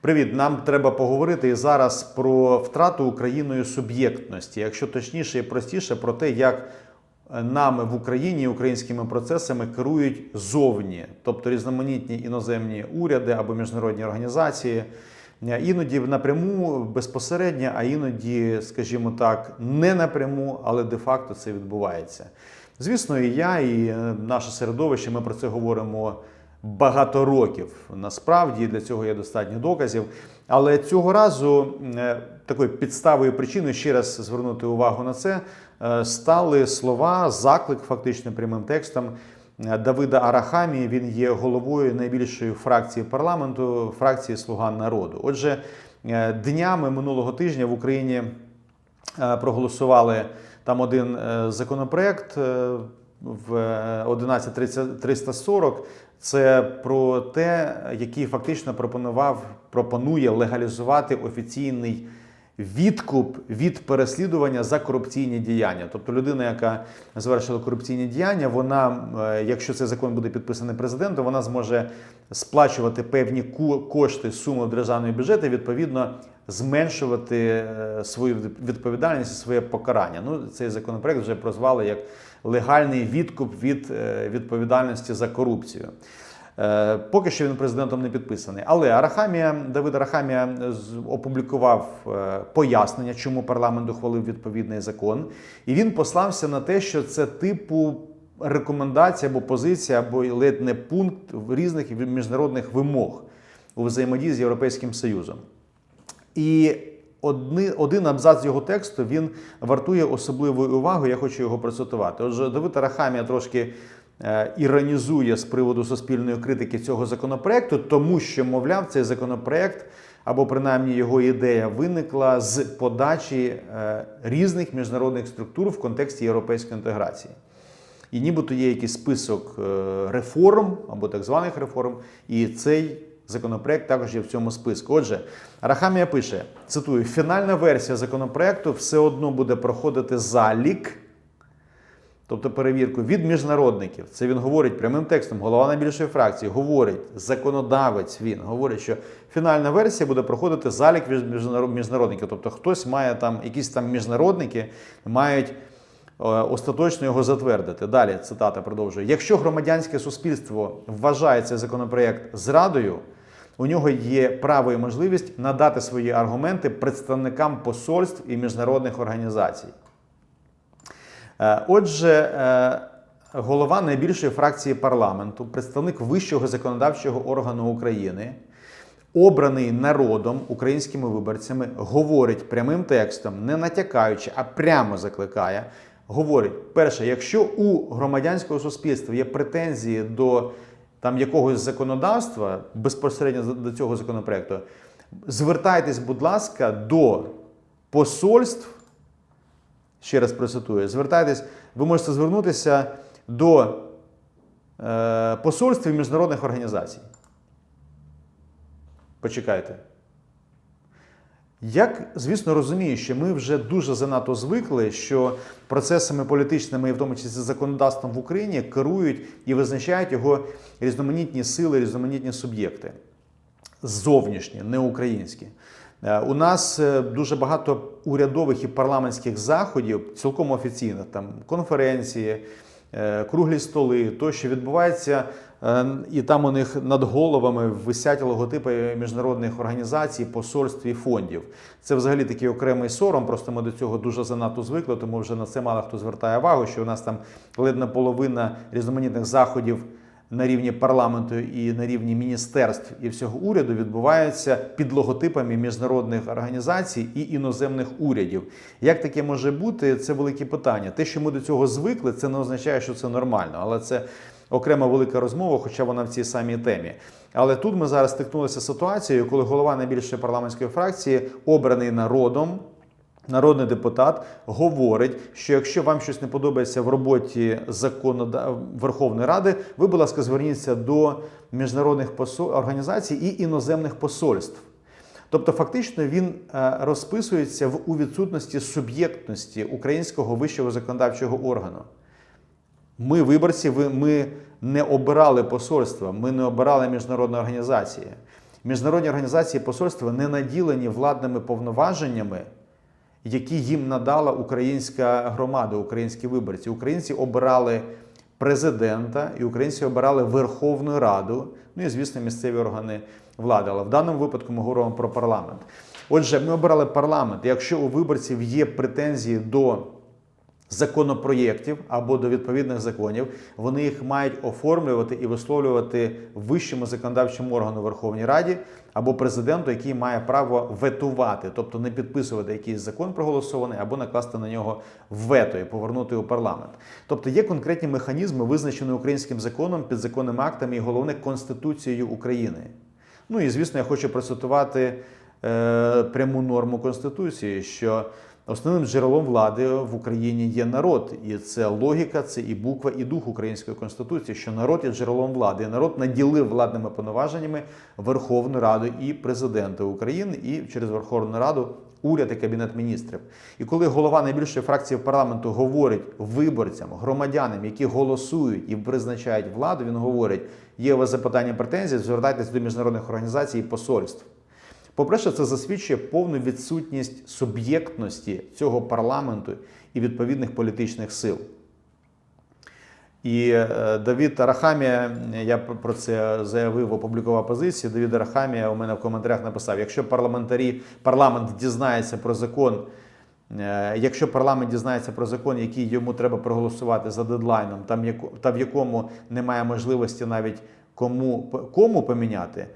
Привіт, нам треба поговорити зараз про втрату Україною суб'єктності, якщо точніше і простіше, про те, як нами в Україні українськими процесами керують зовні, тобто різноманітні іноземні уряди або міжнародні організації. Іноді напряму безпосередньо, а іноді, скажімо так, не напряму, але де-факто це відбувається. Звісно, і я, і е, наше середовище, ми про це говоримо багато років. Насправді для цього є достатньо доказів. Але цього разу е, такою підставою причиною ще раз звернути увагу на це е, стали слова, заклик, фактично прямим текстом. е, Давида Арахамії він є головою найбільшої фракції парламенту, фракції Слуга народу. Отже, днями минулого тижня в Україні проголосували там один законопроект в е, 11340. Це про те, який фактично пропонував, пропонує легалізувати офіційний відкуп від переслідування за корупційні діяння. Тобто людина, яка завершила корупційні діяння, вона, е, якщо цей закон буде підписаний президентом, вона зможе сплачувати певні кошти суми в державний і відповідно зменшувати е, свою відповідальність, і своє покарання. Ну, цей законопроект вже прозвали як легальний відкуп від е, відповідальності за корупцію. Е, Поки що він президентом не підписаний. Але Арахамія, Давид Арахамія опублікував е, пояснення, чому парламент ухвалив відповідний закон. І він послався на те, що це типу рекомендація або позиція, або ледь не пункт різних міжнародних вимог у взаємодії з Європейським Союзом. І одни, один абзац його тексту він вартує особливої уваги. Я хочу його процитувати. Отже, Давид Арахамія трошки е, іронізує з приводу суспільної критики цього законопроекту, тому що, мовляв, цей законопроект. Або принаймні його ідея виникла з подачі е, різних міжнародних структур в контексті європейської інтеграції. І нібито є якийсь список е, реформ або так званих реформ, і цей законопроект також є в цьому списку. Отже, Арахамія пише: цитую: фінальна версія законопроекту все одно буде проходити залік, тобто перевірку від міжнародників. Це він говорить прямим текстом, голова найбільшої фракції говорить, законодавець він говорить, що фінальна версія буде проходити залік від міжнародників. Тобто хтось має там, якісь там міжнародники мають. е, Остаточно його затвердити. Далі цитата продовжує: якщо громадянське суспільство вважає цей законопроект зрадою, у нього є право і можливість надати свої аргументи представникам посольств і міжнародних організацій. Е, Отже, е, голова найбільшої фракції парламенту, представник вищого законодавчого органу України, обраний народом, українськими виборцями, говорить прямим текстом, не натякаючи, а прямо закликає. Говорить, перше, якщо у громадянського суспільства є претензії до там якогось законодавства безпосередньо до цього законопроекту, звертайтесь, будь ласка, до посольств ще раз процитую, звертайтесь, ви можете звернутися до е, посольств і міжнародних організацій. Почекайте. Як, звісно, розумію, що ми вже дуже занадто звикли, що процесами політичними, і в тому числі законодавством в Україні, керують і визначають його різноманітні сили, різноманітні суб'єкти зовнішні, не українські. Е, У нас е, дуже багато урядових і парламентських заходів, цілком офіційних, там конференції, е, круглі столи, то що відбувається, і там у них над головами висять логотипи міжнародних організацій, посольств і фондів. Це взагалі такий окремий сором. Просто ми до цього дуже занадто звикли, тому вже на це мало хто звертає увагу, що у нас там ледь половина різноманітних заходів на рівні парламенту і на рівні міністерств і всього уряду відбуваються під логотипами міжнародних організацій і іноземних урядів. Як таке може бути? Це велике питання. Те, що ми до цього звикли, це не означає, що це нормально, але це окрема велика розмова, хоча вона в цій самій темі. Але тут ми зараз стикнулися з ситуацією, коли голова найбільшої парламентської фракції обраний народом. Народний депутат говорить, що якщо вам щось не подобається в роботі законода... Верховної Ради, ви, будь ласка, зверніться до міжнародних посол... організацій і іноземних посольств. Тобто, фактично, він е, розписується в у відсутності суб'єктності українського вищого законодавчого органу. Ми, виборці, ми не обирали посольства, ми не обирали міжнародні організації. Міжнародні організації посольства не наділені владними повноваженнями, які їм надала українська громада, українські виборці. Українці обирали президента і українці обирали Верховну Раду, ну і звісно, місцеві органи влади. Але в даному випадку ми говоримо про парламент. Отже, ми обирали парламент. Якщо у виборців є претензії до законопроєктів або до відповідних законів, вони їх мають оформлювати і висловлювати вищому законодавчому органу Верховній Раді або президенту, який має право ветувати, тобто не підписувати якийсь закон проголосований, або накласти на нього вето і повернути у парламент. Тобто є конкретні механізми, визначені українським законом, підзаконними актами і головне Конституцією України. Ну і звісно, я хочу процитувати е, пряму норму Конституції, що основним джерелом влади в Україні є народ, і це логіка, це і буква, і дух української конституції, що народ є джерелом влади. І народ наділив владними повноваженнями Верховну Раду і президента України, і через Верховну Раду. Уряд і кабінет міністрів, і коли голова найбільшої фракції парламенту говорить виборцям, громадянам, які голосують і призначають владу, він говорить: є у вас запитання претензії, звертайтеся до міжнародних організацій і посольств. По-перше, це засвідчує повну відсутність суб'єктності цього парламенту і відповідних політичних сил. І е, Давід Арахамія, я про це заявив, опублікував позицію. Давід Арахамія у мене в коментарях написав: якщо парламентарі парламент дізнається про закон, е, якщо парламент дізнається про закон, який йому треба проголосувати за дедлайном, там та в якому немає можливості навіть кому, кому поміняти,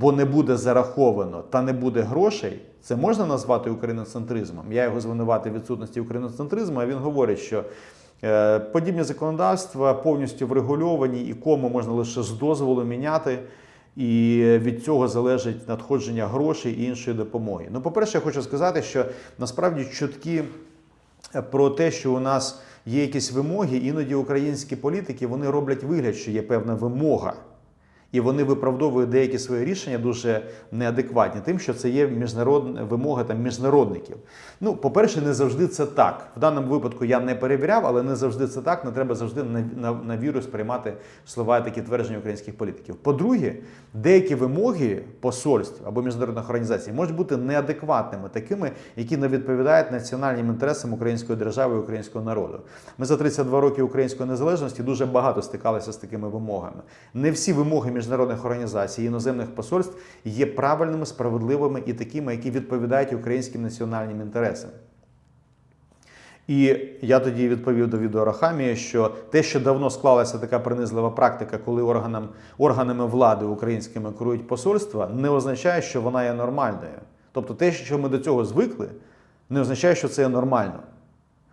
бо не буде зараховано та не буде грошей, це можна назвати україноцентризмом. Я його звинуватив в відсутності україноцентризму, а він говорить, що е, подібні законодавства повністю врегульовані і кому можна лише з дозволу міняти. І від цього залежить надходження грошей і іншої допомоги. Ну, по-перше, я хочу сказати, що насправді чутки про те, що у нас є якісь вимоги, іноді українські політики вони роблять вигляд, що є певна вимога. І вони виправдовують деякі свої рішення дуже неадекватні, тим, що це є міжнародна вимога там міжнародників. Ну, по-перше, не завжди це так. В даному випадку я не перевіряв, але не завжди це так. Не треба завжди на, на, на віру сприймати слова і такі твердження українських політиків. По-друге, деякі вимоги посольств або міжнародних організацій можуть бути неадекватними, такими, які не відповідають національним інтересам української держави і українського народу. Ми за 32 роки української незалежності дуже багато стикалися з такими вимогами. Не всі вимоги міжнародних організацій іноземних посольств є правильними, справедливими і такими, які відповідають українським національним інтересам. І я тоді відповів до відеорахамії, що те, що давно склалася така принизлива практика, коли органам, органами влади українськими керують посольства, не означає, що вона є нормальною. Тобто те, що ми до цього звикли, не означає, що це є нормально.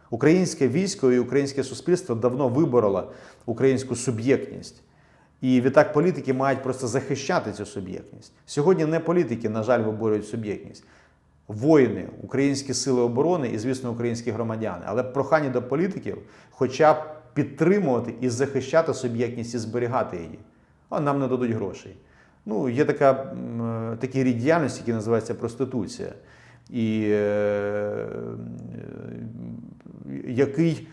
Українське військо і українське суспільство давно вибороло українську суб'єктність. І відтак політики мають просто захищати цю суб'єктність. Сьогодні не політики, на жаль, виборюють суб'єктність. Воїни, українські сили оборони і, звісно, українські громадяни. Але прохання до політиків хоча б підтримувати і захищати суб'єктність і зберігати її. А нам не дадуть грошей. Ну, є така, такий рід діяльності, який називається проституція. І е, е, який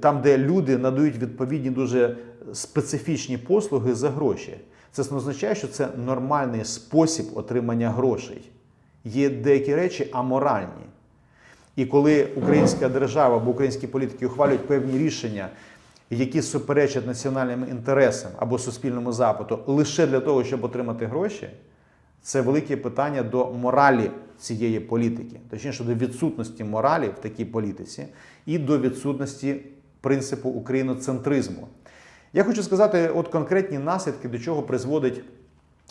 там, де люди надають відповідні дуже специфічні послуги за гроші. Це не означає, що це нормальний спосіб отримання грошей. Є деякі речі аморальні. І коли українська держава або українські політики ухвалюють певні рішення, які суперечать національним інтересам або суспільному запиту лише для того, щоб отримати гроші, це велике питання до моралі цієї політики, точніше до відсутності моралі в такій політиці і до відсутності принципу україноцентризму. Я хочу сказати, от конкретні наслідки, до чого призводить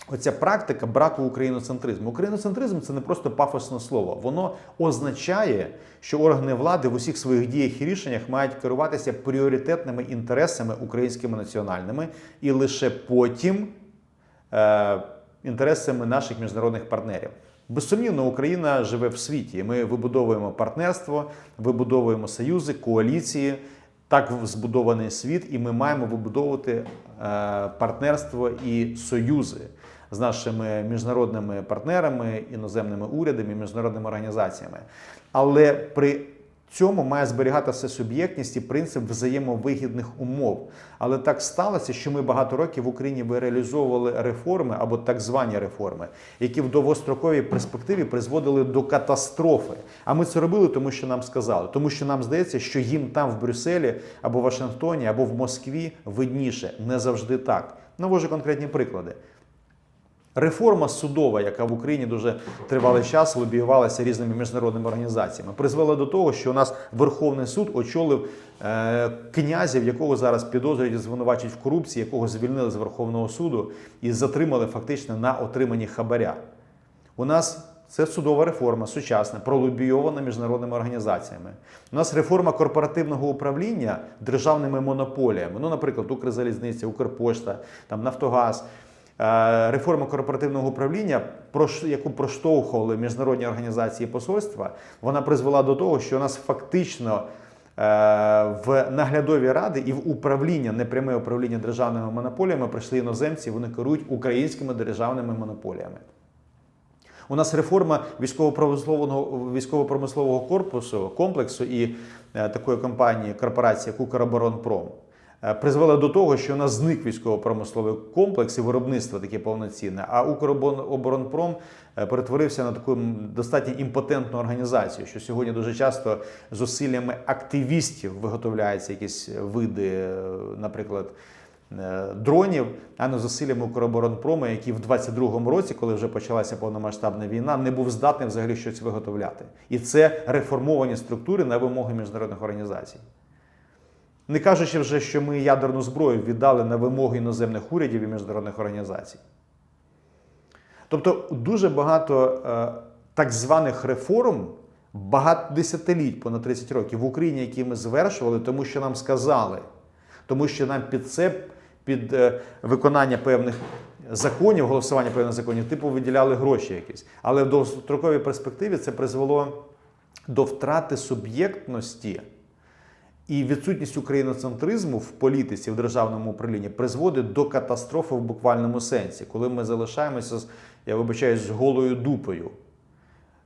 оця практика браку україноцентризму. Україноцентризм це не просто пафосне слово. Воно означає, що органи влади в усіх своїх діях і рішеннях мають керуватися пріоритетними інтересами українськими національними і лише потім е, інтересами наших міжнародних партнерів. Безсумнівно, Україна живе в світі. Ми вибудовуємо партнерство, вибудовуємо союзи, коаліції. Так збудований світ, і ми маємо вибудовувати е, партнерство і союзи з нашими міжнародними партнерами, іноземними урядами, міжнародними організаціями. Але при цьому має зберігатися суб'єктність і принцип взаємовигідних умов. Але так сталося, що ми багато років в Україні реалізовували реформи або так звані реформи, які в довгостроковій перспективі призводили до катастрофи. А ми це робили, тому що нам сказали, тому що нам здається, що їм там в Брюсселі або Вашингтоні, або в Москві видніше. Не завжди так. Навожу конкретні приклади. Реформа судова, яка в Україні дуже тривалий час лобіювалася різними міжнародними організаціями, призвела до того, що у нас Верховний суд очолив е, князів, якого зараз підозрюють і звинувачують в корупції, якого звільнили з Верховного суду і затримали фактично на отриманні хабаря. У нас це судова реформа, сучасна, пролобійована міжнародними організаціями. У нас реформа корпоративного управління державними монополіями. Ну, наприклад, Укрзалізниця, Укрпошта, там Нафтогаз. Е, Реформа корпоративного управління, яку проштовхували міжнародні організації посольства, вона призвела до того, що у нас фактично е, в наглядові ради і в управління, непряме управління державними монополіями прийшли іноземці, вони керують українськими державними монополіями. У нас реформа військово-промислового військово-промислового корпусу комплексу і е, такої компанії корпорації як Укроборонпром е, призвела до того, що у нас зник військово-промисловий комплекс і виробництво таке повноцінне. А Укроборонпром е, перетворився на таку достатньо імпотентну організацію, що сьогодні дуже часто зусиллями активістів виготовляються якісь види, е, наприклад е, дронів, а не зусиллями Укроборонпрому, який в 22-му році, коли вже почалася повномасштабна війна, не був здатний взагалі щось виготовляти. І це реформовані структури на вимоги міжнародних організацій. Не кажучи вже, що ми ядерну зброю віддали на вимоги іноземних урядів і міжнародних організацій. Тобто дуже багато е, так званих реформ, багато десятиліть, понад 30 років в Україні, які ми звершували, тому що нам сказали, тому що нам під це, під е, виконання певних законів, голосування певних законів, типу виділяли гроші якісь. Але в довгостроковій перспективі це призвело до втрати суб'єктності. І відсутність україноцентризму в політиці, в державному управлінні призводить до катастрофи в буквальному сенсі, коли ми залишаємося, з, я вибачаюсь, з голою дупою.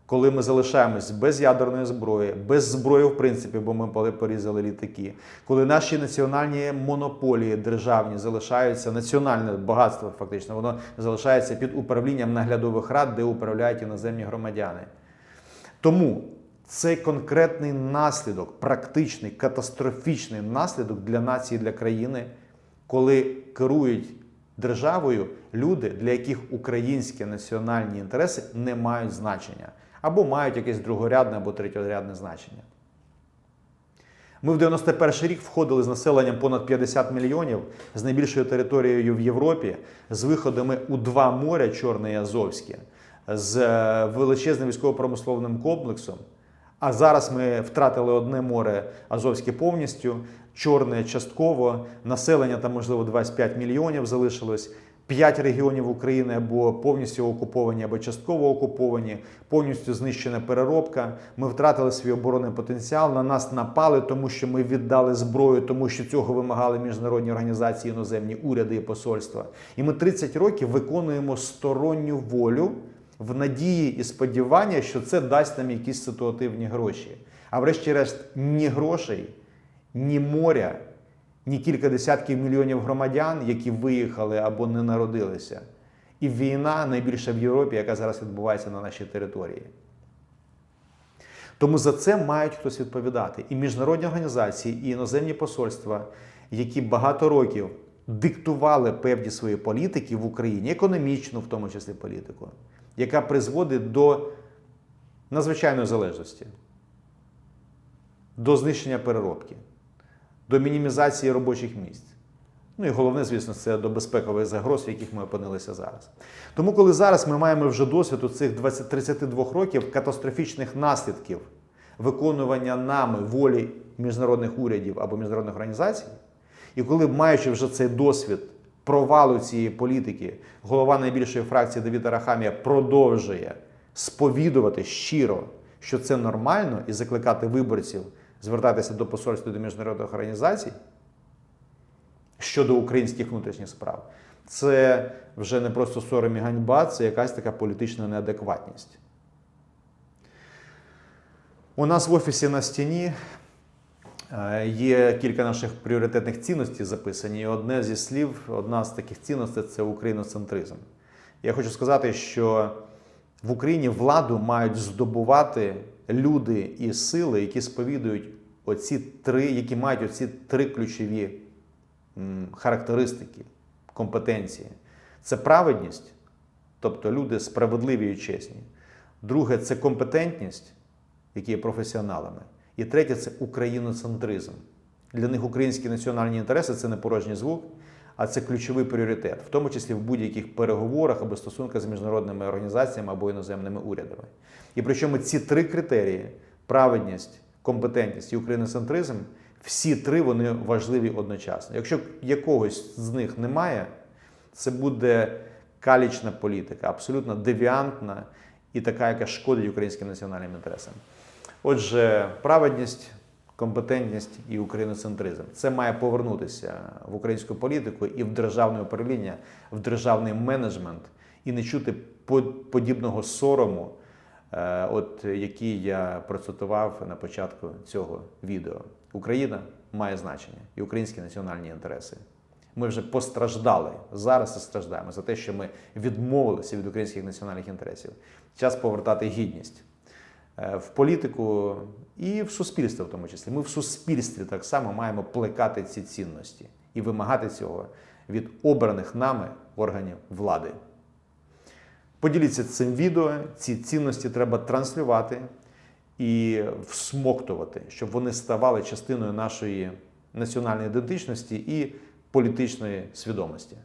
Коли ми залишаємось без ядерної зброї, без зброї, в принципі, бо ми порізали літаки, коли наші національні монополії державні залишаються, національне багатство фактично, воно залишається під управлінням наглядових рад, де управляють іноземні громадяни. Тому цей конкретний наслідок, практичний, катастрофічний наслідок для нації, для країни, коли керують державою люди, для яких українські національні інтереси не мають значення, або мають якесь другорядне або третьорядне значення. Ми в 91 рік входили з населенням понад 50 мільйонів з найбільшою територією в Європі, з виходами у два моря Чорне і Азовське, з е, величезним військово-промисловним комплексом. А зараз ми втратили одне море Азовське повністю, чорне частково, населення там, можливо, 25 мільйонів залишилось. П'ять регіонів України або повністю окуповані, або частково окуповані, повністю знищена переробка. Ми втратили свій оборонний потенціал. На нас напали, тому що ми віддали зброю, тому що цього вимагали міжнародні організації, іноземні уряди і посольства. І ми 30 років виконуємо сторонню волю в надії і сподівання, що це дасть нам якісь ситуативні гроші. А врешті-решт, ні грошей, ні моря, ні кілька десятків мільйонів громадян, які виїхали або не народилися. І війна найбільша в Європі, яка зараз відбувається на нашій території. Тому за це мають хтось відповідати. І міжнародні організації, і іноземні посольства, які багато років диктували певні свої політики в Україні, економічну, в тому числі політику, яка призводить до надзвичайної залежності, до знищення переробки, до мінімізації робочих місць. Ну і головне, звісно, це до безпекових загроз, в яких ми опинилися зараз. Тому, коли зараз ми маємо вже досвід у цих 20, 32 років катастрофічних наслідків виконування нами волі міжнародних урядів або міжнародних організацій, і коли, маючи вже цей досвід провалу цієї політики, голова найбільшої фракції Давід Арахамія продовжує сповідувати щиро, що це нормально, і закликати виборців звертатися до посольства до міжнародних організацій щодо українських внутрішніх справ. Це вже не просто сором і ганьба, це якась така політична неадекватність. У нас в офісі на стіні є кілька наших пріоритетних цінностей записані. І одне зі слів, одна з таких цінностей це україноцентризм. Я хочу сказати, що в Україні владу мають здобувати люди і сили, які сповідують оці три, які мають оці три ключові характеристики, компетенції. Це праведність, тобто люди справедливі і чесні. Друге це компетентність, які є професіоналами. І третє це україноцентризм. Для них українські національні інтереси це не порожній звук, а це ключовий пріоритет, в тому числі в будь-яких переговорах або стосунках з міжнародними організаціями або іноземними урядами. І причому ці три критерії праведність, компетентність і україноцентризм, всі три вони важливі одночасно. Якщо якогось з них немає, це буде калічна політика, абсолютно девіантна і така, яка шкодить українським національним інтересам. Отже, праведність, компетентність і україноцентризм це має повернутися в українську політику і в державне управління, в державний менеджмент, і не чути подібного сорому, е, от який я процитував на початку цього відео. Україна має значення і українські національні інтереси. Ми вже постраждали зараз і страждаємо за те, що ми відмовилися від українських національних інтересів. Час повертати гідність в політику і в суспільство, в тому числі. Ми в суспільстві так само маємо плекати ці цінності і вимагати цього від обраних нами органів влади. Поділіться цим відео. Ці цінності треба транслювати і всмоктувати, щоб вони ставали частиною нашої національної ідентичності і політичної свідомості.